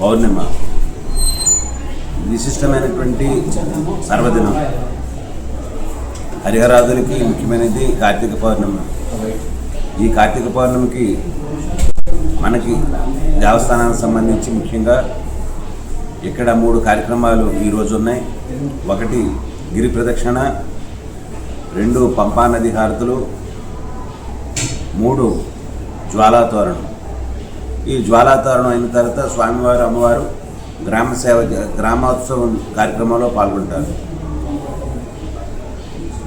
పౌర్ణిమ. విశిష్టమైనటువంటి సర్వదినం. హరిహరాదులకి ముఖ్యమైనది కార్తీక పౌర్ణమి. ఈ కార్తీక పౌర్ణమికి మనకి దేవస్థానానికి సంబంధించి ముఖ్యంగా ఇక్కడ మూడు కార్యక్రమాలు ఈరోజు ఉన్నాయి. ఒకటి గిరి ప్రదక్షిణ రెండు పంపానది హారతులు మూడు జ్వాలాతోరణం. ఈ జ్వాలాతోరణం అయిన తర్వాత స్వామివారు అమ్మవారు గ్రామ సేవ గ్రామోత్సవం కార్యక్రమంలో పాల్గొంటారు.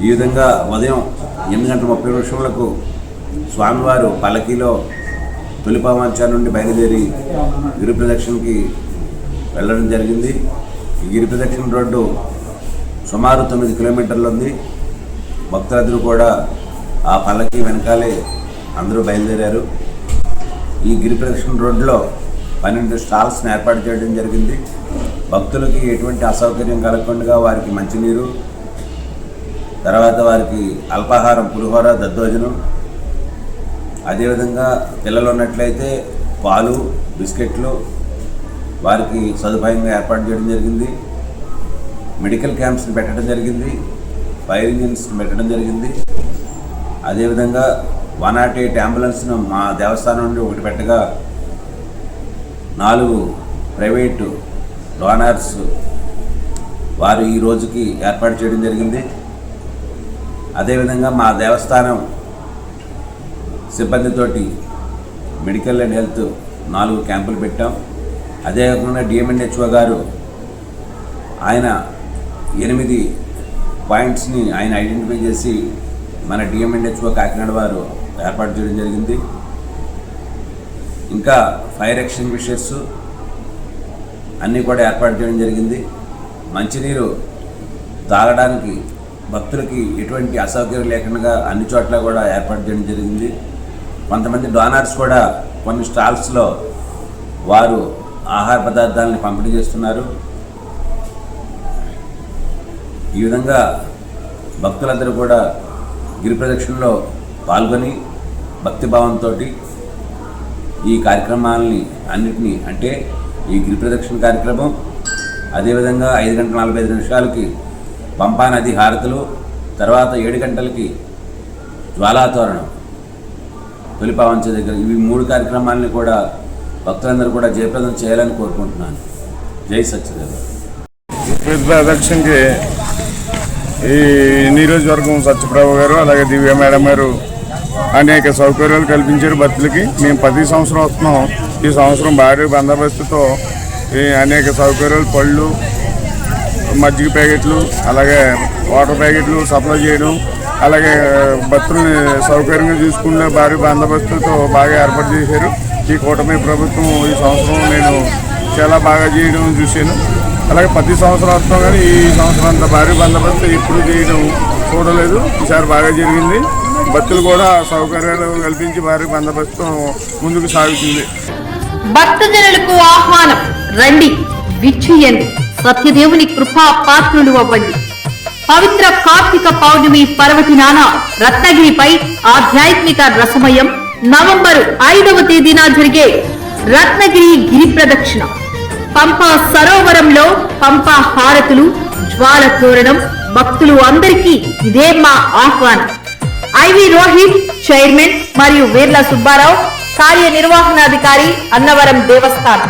ఈ విధంగా ఉదయం ఎనిమిది గంటల ముప్పై నిమిషములకు స్వామివారు పల్లకీలో తొలిపామాంచా నుండి బయలుదేరి గిరి ప్రదక్షిణకి వెళ్ళడం జరిగింది. ఈ గిరి ప్రదక్షిణ రోడ్డు సుమారు తొమ్మిది కిలోమీటర్లు ఉంది. భక్తులందరూ కూడా ఆ పల్లకి వెనకాలే అందరూ బయలుదేరారు. ఈ గిరిప్రదక్షిణ రోడ్లో పన్నెండు స్టాల్స్ని ఏర్పాటు చేయడం జరిగింది. భక్తులకి ఎటువంటి అసౌకర్యం కలగకుండా వారికి మంచినీరు తర్వాత వారికి అల్పాహారం పులిహోర దద్దోజనం. అదేవిధంగా పిల్లలు ఉన్నట్లయితే పాలు బిస్కెట్లు వారికి సదుపాయంగా ఏర్పాటు చేయడం జరిగింది. మెడికల్ క్యాంప్స్ని పెట్టడం జరిగింది. ఫైర్ ఇంజిన్స్ని పెట్టడం జరిగింది. అదేవిధంగా వన్ నాట్ ఎయిట్ అంబులెన్స్ను మా దేవస్థానం నుండి ఒకటి పెట్టగా నాలుగు ప్రైవేటు డోనర్స్ వారు ఈ రోజుకి ఏర్పాటు చేయడం జరిగింది. అదేవిధంగా మా దేవస్థానం సిబ్బందితోటి మెడికల్ అండ్ హెల్త్ నాలుగు క్యాంపులు పెట్టాం. అదే కాకుండా డిఎంఎన్హెచ్ఓ గారు ఆయన ఎనిమిది పాయింట్స్ని ఆయన ఐడెంటిఫై చేసి మన డిఎంఎన్హెచ్ఓ కాకినాడ వారు ఏర్పాటు చేయడం జరిగింది. ఇంకా ఫైర్ ఎక్స్టింగ్విషర్స్ అన్నీ కూడా ఏర్పాటు చేయడం జరిగింది. మంచినీరు తాగడానికి భక్తులకి ఎటువంటి అసౌకర్యం లేకుండా అన్ని చోట్ల కూడా ఏర్పాటు చేయడం జరిగింది. కొంతమంది డోనర్స్ కూడా కొన్ని స్టాల్స్లో వారు ఆహార పదార్థాలని పంపిణీ చేస్తున్నారు. ఈ విధంగా భక్తులందరూ కూడా గిరి ప్రదక్షిణలో పాల్గొని భక్తిభావంతో ఈ కార్యక్రమాలని అన్నిటినీ అంటే ఈ గిరి ప్రదక్షిణ కార్యక్రమం అదేవిధంగా ఐదు గంటల నలభై ఐదు నిమిషాలకి పంపా నది హారతులు తర్వాత ఏడు గంటలకి జ్వాలాతోరణం తొలిపావంచ దగ్గర. ఇవి మూడు కార్యక్రమాలని కూడా భక్తులందరూ కూడా జయప్రదం చేయాలని కోరుకుంటున్నాను. జై సత్యదేవ. ప్రదక్షిణకి ఈ వర్గం సత్యప్రభు గారు అలాగే దివ్య మేడం గారు అనేక సౌకర్యాలు కల్పించారు భక్తులకి. మేము ప్రతి సంవత్సరం వస్తున్నాం. ఈ సంవత్సరం భారీ బందోబస్తుతో ఈ అనేక సౌకర్యాలు పళ్ళు మజ్జిగ ప్యాకెట్లు అలాగే వాటర్ ప్యాకెట్లు సప్లై చేయడం అలాగే భక్తుల్ని సౌకర్యంగా చూసుకునే భారీ బందోబస్తుతో బాగా ఏర్పాటు చేశారు. ఈ కూటమి ప్రభుత్వం ఈ సంవత్సరం నేను చాలా బాగా చేయడం చూశాను. అలాగే ప్రతి సంవత్సరం వస్తాం కానీ ఈ సంవత్సరం అంత భారీ బందోబస్తు ఎప్పుడు చేయడం చూడలేదు. ఈసారి బాగా జరిగింది. భక్తులు కూడా సౌకర్యాలు కల్పించి వారి బందోబస్తు ముందుకు సాగుతుంది. భక్తజనులకు ఆహ్వానం రండి విచ్చుయండి సత్యదేవుని కృపా పాత్రులు అవ్వండి. పవిత్ర కార్తీక పౌర్ణమి పర్వదినాన రత్నగిరిపై ఆధ్యాత్మిక రసమయం నవంబర్ ఐదవ తేదీన జరిగే రత్నగిరి గిరి ప్రదక్షిణ. పంపా సరోవరంలో పంపా హారతులు జ్వాల తోరణం భక్తులు అందరికీ ఇదే మా ఆహ్వానం. ఐవి రోహిత్ చైర్మన్ మరియు వీర్ల సుబ్బారావు కార్యనిర్వహణాధికారి అన్నవరం దేవస్థానం.